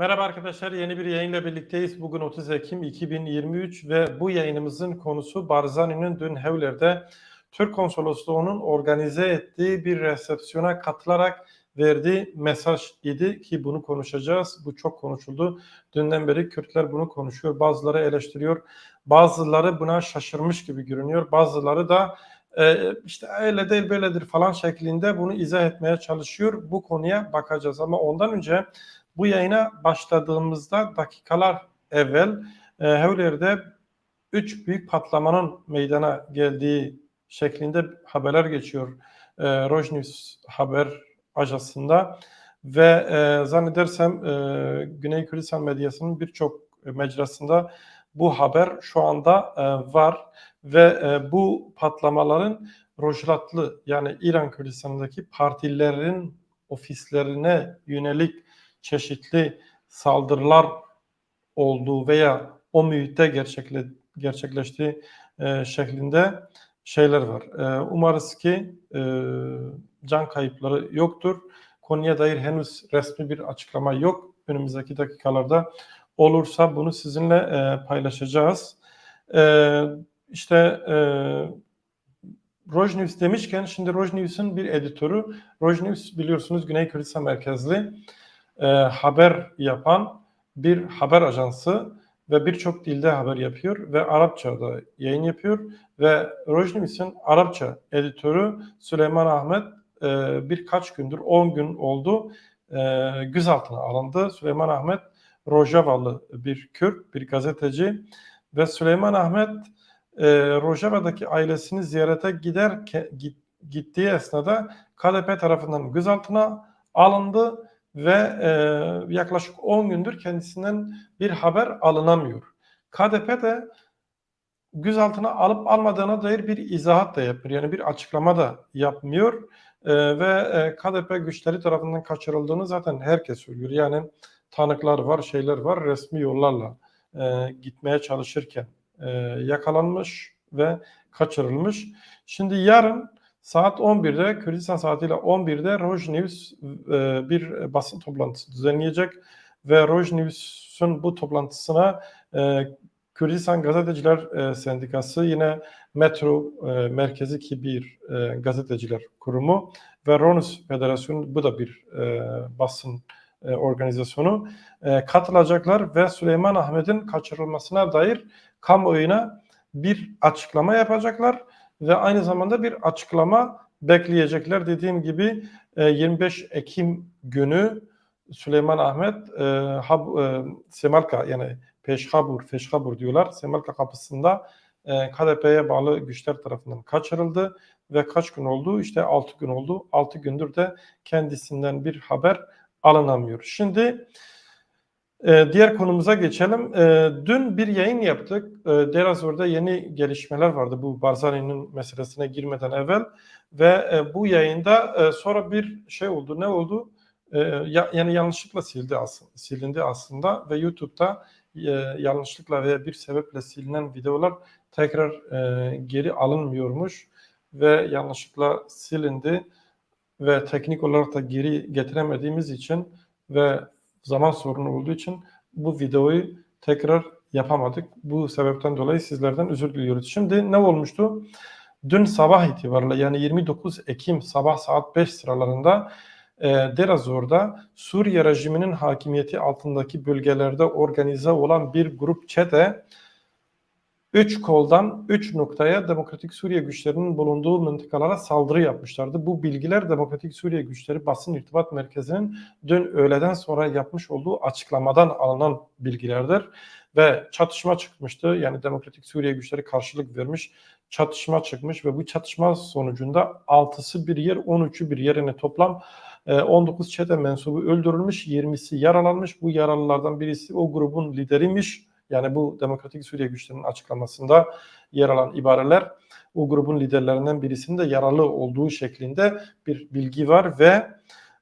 Merhaba arkadaşlar, yeni bir yayınla birlikteyiz. Bugün 30 Ekim 2023 ve bu yayınımızın konusu Barzani'nin dün Hevler'de Türk Konsolosluğu'nun organize ettiği bir resepsiyona katılarak verdiği mesaj idi ki bunu konuşacağız. Bu çok konuşuldu. Dünden beri Kürtler bunu konuşuyor. Bazıları eleştiriyor. Bazıları buna şaşırmış gibi görünüyor. Bazıları da e, işte öyle değil böyledir falan şeklinde bunu izah etmeye çalışıyor. Bu konuya bakacağız ama ondan önce bu yayına başladığımızda dakikalar evvel e, Hevler'de üç büyük patlamanın meydana geldiği şeklinde haberler geçiyor. E, Rojnews haber ajansında ve e, zannedersem e, Güney Kürdistan medyasının birçok mecrasında bu haber şu anda e, var ve e, bu patlamaların Rojratlı yani İran Kürdistan'daki partilerin ofislerine yönelik çeşitli saldırılar olduğu veya o mühitte gerçekle, gerçekleştiği e, şeklinde şeyler var. E, umarız ki e, can kayıpları yoktur. Konuya dair henüz resmi bir açıklama yok. Önümüzdeki dakikalarda olursa bunu sizinle e, paylaşacağız. E, işte e, Rojnews demişken şimdi Rojnews'un bir editörü, Rojnews biliyorsunuz Güney Kürdistan merkezli e, haber yapan bir haber ajansı ve birçok dilde haber yapıyor ve Arapçada yayın yapıyor ve Rojnews'un Arapça editörü Süleyman Ahmet e, birkaç gündür 10 gün oldu e, gözaltına alındı. Süleyman Ahmet Rojavalı bir Kürt, bir gazeteci ve Süleyman Ahmet e, Rojava'daki ailesini ziyarete gider git, gittiği esnada KDP tarafından gözaltına alındı ve e, yaklaşık 10 gündür kendisinden bir haber alınamıyor. KDP de gözaltına alıp almadığına dair bir izahat da yapmıyor. Yani bir açıklama da yapmıyor. E, ve e, KDP güçleri tarafından kaçırıldığını zaten herkes söylüyor. Yani tanıklar var, şeyler var. Resmi yollarla e, gitmeye çalışırken e, yakalanmış ve kaçırılmış. Şimdi yarın Saat 11'de Kürdistan saatiyle 11'de Rojnews e, bir basın toplantısı düzenleyecek ve Rojnews'un bu toplantısına e, Kürdistan Gazeteciler e, Sendikası yine Metro e, merkezi ki bir e, gazeteciler kurumu ve Ronus Federasyonu bu da bir e, basın e, organizasyonu e, katılacaklar ve Süleyman Ahmet'in kaçırılmasına dair kamuoyuna bir açıklama yapacaklar ve aynı zamanda bir açıklama bekleyecekler. Dediğim gibi 25 e, Ekim günü Süleyman Ahmet e, Hab, e, Semalka yani Peşhabur, Feşhabur diyorlar. Semalka kapısında e, KDP'ye bağlı güçler tarafından kaçırıldı ve kaç gün oldu? İşte 6 gün oldu. 6 gündür de kendisinden bir haber alınamıyor. Şimdi ee, diğer konumuza geçelim. Ee, dün bir yayın yaptık. Ee, Derazor'da yeni gelişmeler vardı bu Barzani'nin meselesine girmeden evvel. Ve e, bu yayında e, sonra bir şey oldu. Ne oldu? E, ya, yani yanlışlıkla sildi aslında, silindi aslında ve YouTube'da e, yanlışlıkla veya bir sebeple silinen videolar tekrar geri alınmıyormuş ve yanlışlıkla silindi ve teknik olarak da geri getiremediğimiz için ve zaman sorunu olduğu için bu videoyu tekrar yapamadık. Bu sebepten dolayı sizlerden özür diliyoruz. Şimdi ne olmuştu? Dün sabah itibariyle yani 29 Ekim sabah saat 5 sıralarında e, Derazor'da Suriye rejiminin hakimiyeti altındaki bölgelerde organize olan bir grup çete üç koldan üç noktaya Demokratik Suriye güçlerinin bulunduğu mıntıkalara saldırı yapmışlardı. Bu bilgiler Demokratik Suriye güçleri basın irtibat merkezinin dün öğleden sonra yapmış olduğu açıklamadan alınan bilgilerdir. Ve çatışma çıkmıştı. Yani Demokratik Suriye güçleri karşılık vermiş. Çatışma çıkmış ve bu çatışma sonucunda 6'sı bir yer, 13'ü bir yerine toplam 19 e, çete mensubu öldürülmüş, 20'si yaralanmış. Bu yaralılardan birisi o grubun lideriymiş yani bu Demokratik Suriye güçlerinin açıklamasında yer alan ibareler o grubun liderlerinden birisinin de yaralı olduğu şeklinde bir bilgi var ve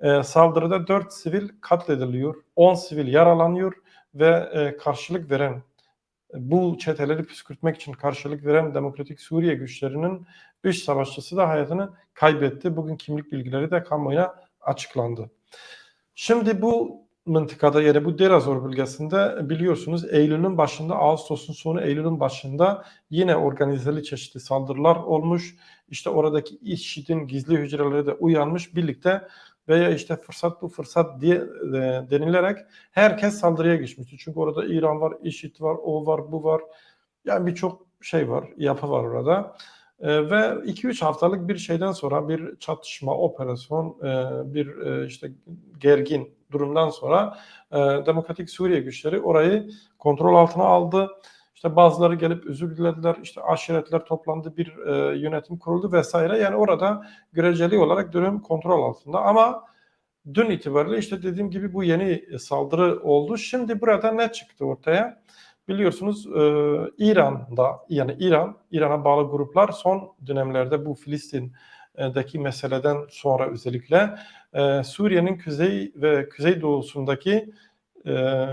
e, saldırıda 4 sivil katlediliyor, 10 sivil yaralanıyor ve e, karşılık veren bu çeteleri püskürtmek için karşılık veren Demokratik Suriye güçlerinin 3 savaşçısı da hayatını kaybetti. Bugün kimlik bilgileri de kamuoyuna açıklandı. Şimdi bu mıntıkada yani bu Derazor bölgesinde biliyorsunuz Eylül'ün başında Ağustos'un sonu Eylül'ün başında yine organizeli çeşitli saldırılar olmuş. İşte oradaki IŞİD'in gizli hücreleri de uyanmış birlikte veya işte fırsat bu fırsat diye e, denilerek herkes saldırıya geçmişti. Çünkü orada İran var, IŞİD var, o var, bu var. Yani birçok şey var, yapı var orada. E, ve 2-3 haftalık bir şeyden sonra bir çatışma, operasyon, e, bir e, işte gergin durumdan sonra e, Demokratik Suriye güçleri orayı kontrol altına aldı. İşte bazıları gelip özür. İşte aşiretler toplandı, bir e, yönetim kuruldu vesaire. Yani orada göreceli olarak durum kontrol altında. Ama dün itibariyle işte dediğim gibi bu yeni saldırı oldu. Şimdi burada ne çıktı ortaya? Biliyorsunuz e, İran'da yani İran, İran'a bağlı gruplar son dönemlerde bu Filistin'deki meseleden sonra özellikle e, Suriye'nin kuzey ve kuzeydoğusundaki e,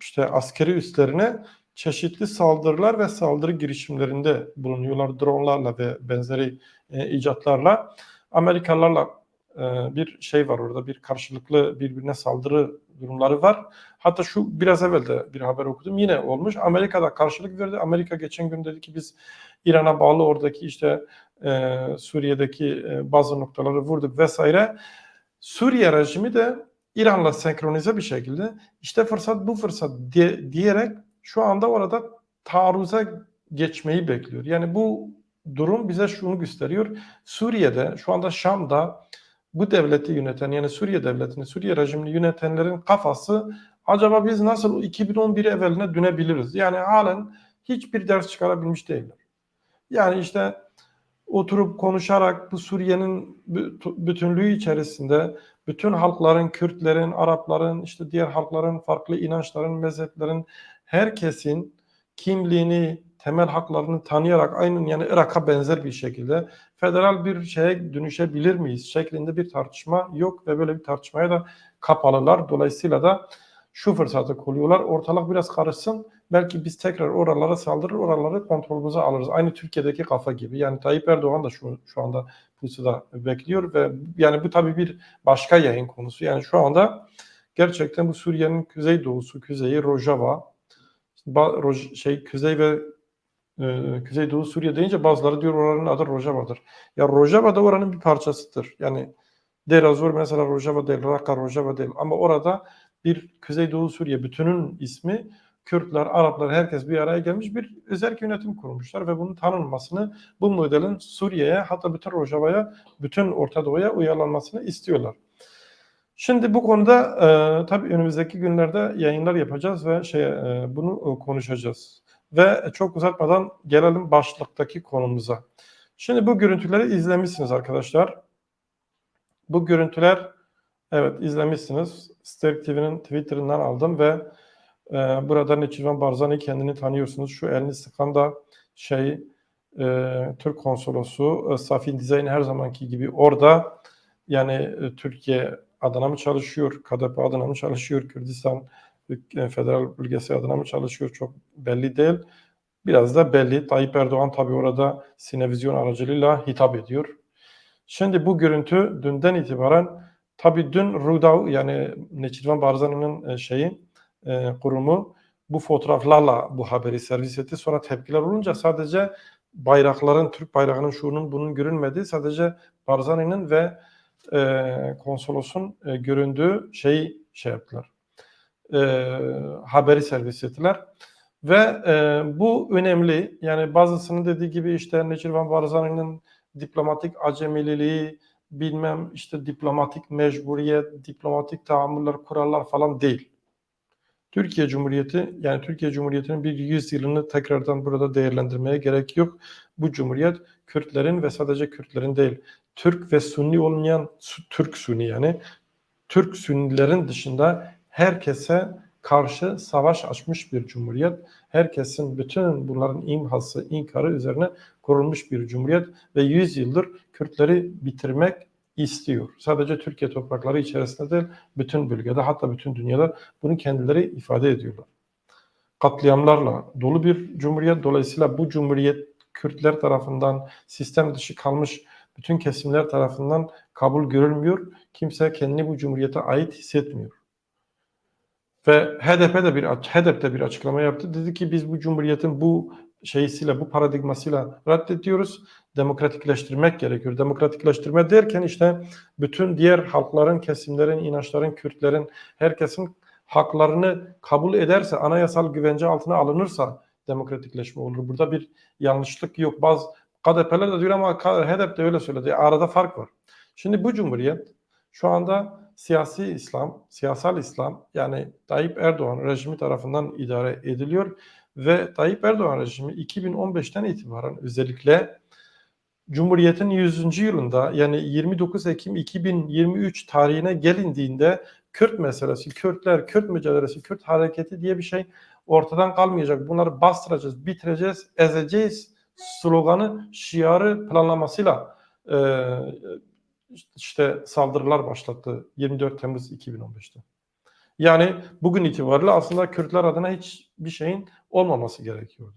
işte askeri üslerine çeşitli saldırılar ve saldırı girişimlerinde bulunuyorlar dronlarla ve benzeri e, icatlarla. Amerikalılarla e, bir şey var orada bir karşılıklı birbirine saldırı durumları var. Hatta şu biraz evvel de bir haber okudum yine olmuş. Amerika'da karşılık verdi. Amerika geçen gün dedi ki biz İran'a bağlı oradaki işte e, Suriye'deki e, bazı noktaları vurduk vesaire. Suriye rejimi de İran'la senkronize bir şekilde işte fırsat bu fırsat diye, diyerek şu anda orada taarruza geçmeyi bekliyor. Yani bu durum bize şunu gösteriyor. Suriye'de şu anda Şam'da bu devleti yöneten yani Suriye devletini, Suriye rejimini yönetenlerin kafası acaba biz nasıl 2011 evveline dönebiliriz? Yani halen hiçbir ders çıkarabilmiş değiller. Yani işte oturup konuşarak bu Suriye'nin bütünlüğü içerisinde bütün halkların, Kürtlerin, Arapların, işte diğer halkların, farklı inançların, mezheplerin, herkesin kimliğini, temel haklarını tanıyarak aynen yani Irak'a benzer bir şekilde federal bir şeye dönüşebilir miyiz şeklinde bir tartışma yok ve böyle bir tartışmaya da kapalılar. Dolayısıyla da şu fırsatı kolluyorlar. Ortalık biraz karışsın. Belki biz tekrar oralara saldırır, oraları kontrolümüze alırız. Aynı Türkiye'deki kafa gibi. Yani Tayyip Erdoğan da şu, şu anda pusuda bekliyor ve yani bu tabii bir başka yayın konusu. Yani şu anda gerçekten bu Suriye'nin kuzey doğusu, kuzeyi Rojava, şey kuzey ve e, Kuzeydoğu Suriye deyince bazıları diyor oranın adı Rojava'dır. Ya Rojava da oranın bir parçasıdır. Yani Deir Azor mesela Rojava değil, Raqqa Rojava değil. Ama orada bir Kuzeydoğu Suriye bütünün ismi Kürtler, Araplar herkes bir araya gelmiş bir özel yönetim kurmuşlar ve bunun tanınmasını bu modelin Suriye'ye hatta bütün Rojava'ya, bütün Orta Doğu'ya uyarlanmasını istiyorlar. Şimdi bu konuda e, tabii önümüzdeki günlerde yayınlar yapacağız ve şey e, bunu e, konuşacağız. Ve çok uzatmadan gelelim başlıktaki konumuza. Şimdi bu görüntüleri izlemişsiniz arkadaşlar. Bu görüntüler evet izlemişsiniz. Sterk TV'nin Twitter'ından aldım ve e, burada Neçirvan Barzani kendini tanıyorsunuz. Şu elini sıkan da şey e, Türk konsolosu e, Safin Dizayn her zamanki gibi orada yani e, Türkiye adına mı çalışıyor, KDP adına mı çalışıyor, Kürdistan e, federal bölgesi adına mı çalışıyor çok belli değil. Biraz da belli. Tayyip Erdoğan tabii orada sinevizyon aracılığıyla hitap ediyor. Şimdi bu görüntü dünden itibaren tabii dün Rudav yani Neçirvan Barzani'nin e, şeyi e, kurumu bu fotoğraflarla bu haberi servis etti. Sonra tepkiler olunca sadece bayrakların, Türk bayrağının şunun bunun görünmediği sadece Barzani'nin ve e, konsolosun e, göründüğü şeyi şey yaptılar e, haberi servis ettiler. Ve e, bu önemli. Yani bazısının dediği gibi işte Necirvan Barzani'nin diplomatik acemililiği, bilmem işte diplomatik mecburiyet, diplomatik tahammüller, kurallar falan değil. Türkiye Cumhuriyeti yani Türkiye Cumhuriyeti'nin bir yüz yılını tekrardan burada değerlendirmeye gerek yok. Bu cumhuriyet Kürtlerin ve sadece Kürtlerin değil, Türk ve Sunni olmayan Türk Sunni yani Türk Sünnilerin dışında herkese karşı savaş açmış bir cumhuriyet. Herkesin bütün bunların imhası, inkarı üzerine kurulmuş bir cumhuriyet ve 100 yıldır Kürtleri bitirmek istiyor. Sadece Türkiye toprakları içerisinde değil, bütün bölgede hatta bütün dünyada bunu kendileri ifade ediyorlar. Katliamlarla dolu bir cumhuriyet. Dolayısıyla bu cumhuriyet Kürtler tarafından sistem dışı kalmış bütün kesimler tarafından kabul görülmüyor. Kimse kendini bu cumhuriyete ait hissetmiyor. Ve HDP de bir HDP de bir açıklama yaptı. Dedi ki biz bu cumhuriyetin bu şeysiyle, bu paradigmasıyla reddediyoruz. Demokratikleştirmek gerekiyor. Demokratikleştirme derken işte bütün diğer halkların, kesimlerin, inançların, Kürtlerin, herkesin haklarını kabul ederse, anayasal güvence altına alınırsa demokratikleşme olur. Burada bir yanlışlık yok. Bazı KDP'ler de diyor ama HDP de öyle söyledi. Arada fark var. Şimdi bu cumhuriyet şu anda siyasi İslam, siyasal İslam yani Tayyip Erdoğan rejimi tarafından idare ediliyor ve Tayyip Erdoğan rejimi 2015'ten itibaren özellikle Cumhuriyet'in 100. yılında yani 29 Ekim 2023 tarihine gelindiğinde Kürt meselesi, Kürtler, Kürt mücadelesi, Kürt hareketi diye bir şey ortadan kalmayacak. Bunları bastıracağız, bitireceğiz, ezeceğiz sloganı, şiarı planlamasıyla e, işte saldırılar başlattı 24 Temmuz 2015'te. Yani bugün itibariyle aslında Kürtler adına hiç bir şeyin olmaması gerekiyordu.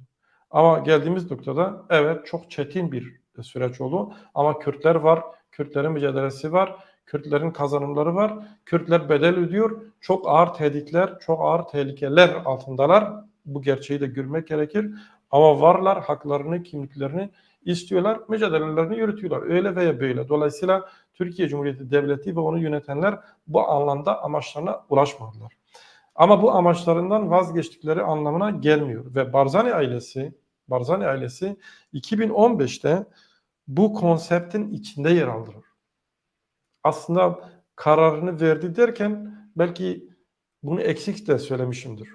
Ama geldiğimiz noktada evet çok çetin bir süreç oldu. Ama Kürtler var, Kürtlerin mücadelesi var, Kürtlerin kazanımları var. Kürtler bedel ödüyor. Çok ağır tehditler, çok ağır tehlikeler altındalar. Bu gerçeği de görmek gerekir. Ama varlar, haklarını, kimliklerini istiyorlar, mücadelelerini yürütüyorlar. Öyle veya böyle. Dolayısıyla Türkiye Cumhuriyeti Devleti ve onu yönetenler bu anlamda amaçlarına ulaşmadılar. Ama bu amaçlarından vazgeçtikleri anlamına gelmiyor. Ve Barzani ailesi, Barzani ailesi 2015'te bu konseptin içinde yer aldılar. Aslında kararını verdi derken belki bunu eksik de söylemişimdir.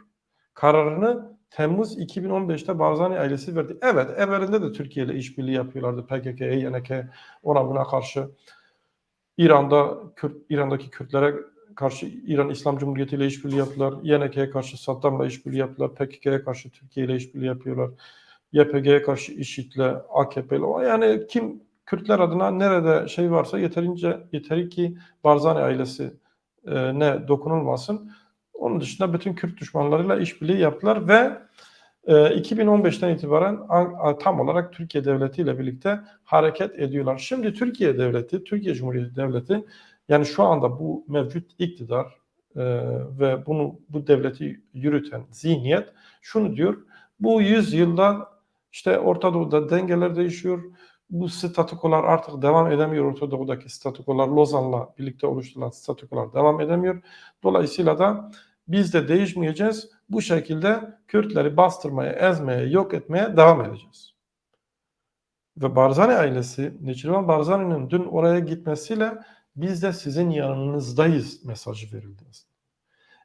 Kararını Temmuz 2015'te Barzani ailesi verdi. Evet, evvelinde de Türkiye ile işbirliği yapıyorlardı. PKK, YNK ona buna karşı. İran'da Kürt, İran'daki Kürtlere karşı İran İslam Cumhuriyeti ile işbirliği yaptılar. YNK'ye karşı Saddam'la işbirliği yaptılar. PKK'ye karşı Türkiye ile işbirliği yapıyorlar. YPG'ye karşı IŞİD'le, AKP'yle. Yani kim Kürtler adına nerede şey varsa yeterince yeteri ki Barzani ailesi e, ne dokunulmasın. Onun dışında bütün Kürt düşmanlarıyla işbirliği yaptılar ve e, 2015'ten itibaren tam olarak Türkiye Devleti ile birlikte hareket ediyorlar. Şimdi Türkiye Devleti, Türkiye Cumhuriyeti Devleti yani şu anda bu mevcut iktidar e, ve bunu bu devleti yürüten zihniyet şunu diyor. Bu 100 yılda işte Orta Doğu'da dengeler değişiyor. Bu statükolar artık devam edemiyor. Orta Doğu'daki statükolar Lozan'la birlikte oluşturulan statükolar devam edemiyor. Dolayısıyla da biz de değişmeyeceğiz. Bu şekilde Kürtleri bastırmaya, ezmeye, yok etmeye devam edeceğiz. Ve Barzani ailesi, Neçirvan Barzani'nin dün oraya gitmesiyle biz de sizin yanınızdayız mesajı verildi.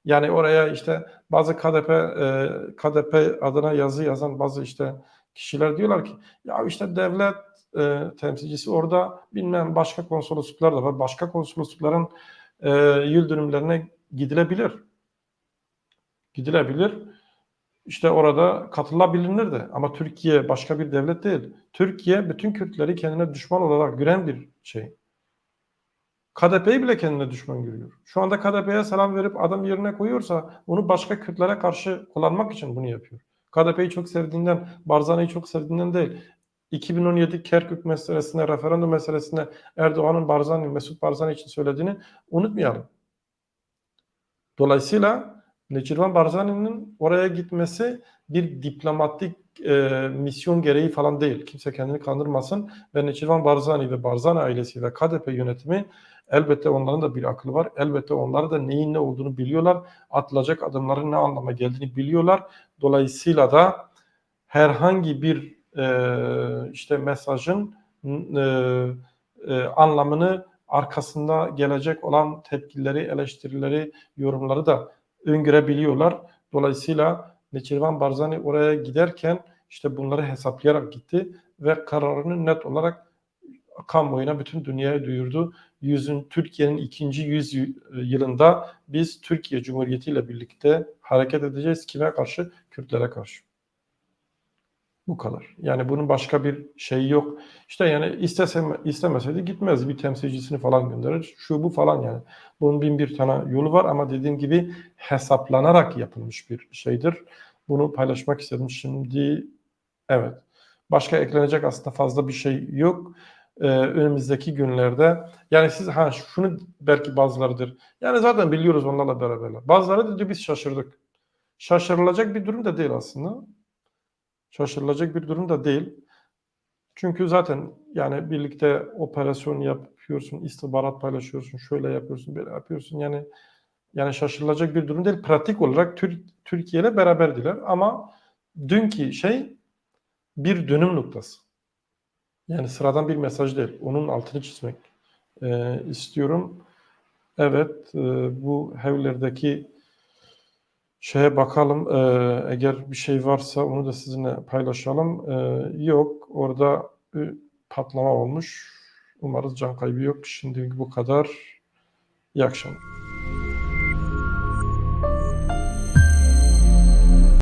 Yani oraya işte bazı KDP e, KDP adına yazı yazan bazı işte kişiler diyorlar ki ya işte devlet e, temsilcisi orada bilmem başka konsolosluklar da var. Başka konsoloslukların e, yıl dönümlerine gidilebilir gidilebilir. İşte orada katılabilir de ama Türkiye başka bir devlet değil. Türkiye bütün Kürtleri kendine düşman olarak gören bir şey. KDP'yi bile kendine düşman görüyor. Şu anda KDP'ye selam verip adam yerine koyuyorsa onu başka Kürtlere karşı kullanmak için bunu yapıyor. KDP'yi çok sevdiğinden, Barzani'yi çok sevdiğinden değil. 2017 Kerkük meselesine, referandum meselesine Erdoğan'ın Barzani, Mesut Barzani için söylediğini unutmayalım. Dolayısıyla Necirvan Barzani'nin oraya gitmesi bir diplomatik e, misyon gereği falan değil. Kimse kendini kandırmasın. Ve Necirvan Barzani ve Barzani ailesi ve KDP yönetimi elbette onların da bir aklı var. Elbette onlar da neyin ne olduğunu biliyorlar. Atılacak adımların ne anlama geldiğini biliyorlar. Dolayısıyla da herhangi bir e, işte mesajın e, e, anlamını arkasında gelecek olan tepkileri, eleştirileri, yorumları da öngörebiliyorlar. Dolayısıyla Neçirvan Barzani oraya giderken işte bunları hesaplayarak gitti ve kararını net olarak kamuoyuna bütün dünyaya duyurdu. Yüzün Türkiye'nin ikinci yüz yılında biz Türkiye Cumhuriyeti ile birlikte hareket edeceğiz. Kime karşı? Kürtlere karşı. Bu kadar. Yani bunun başka bir şeyi yok. İşte yani istesem, istemeseydi gitmez. Bir temsilcisini falan gönderir. Şu bu falan yani. Bunun bin bir tane yolu var ama dediğim gibi hesaplanarak yapılmış bir şeydir. Bunu paylaşmak istedim. Şimdi evet. Başka eklenecek aslında fazla bir şey yok. E, önümüzdeki günlerde yani siz ha şunu belki bazılarıdır. Yani zaten biliyoruz onlarla beraberler. Bazıları da diyor biz şaşırdık. Şaşırılacak bir durum da değil aslında. Şaşırılacak bir durum da değil. Çünkü zaten yani birlikte operasyon yapıyorsun, istihbarat paylaşıyorsun, şöyle yapıyorsun, böyle yapıyorsun. Yani yani şaşırılacak bir durum değil. Pratik olarak Tür- Türkiye ile beraberdiler ama dünkü şey bir dönüm noktası. Yani sıradan bir mesaj değil. Onun altını çizmek e, istiyorum. Evet, e, bu evlerdeki şeye bakalım. E, eğer bir şey varsa onu da sizinle paylaşalım. E, yok, orada bir patlama olmuş. Umarız can kaybı yok. Şimdi bu kadar. İyi akşamlar.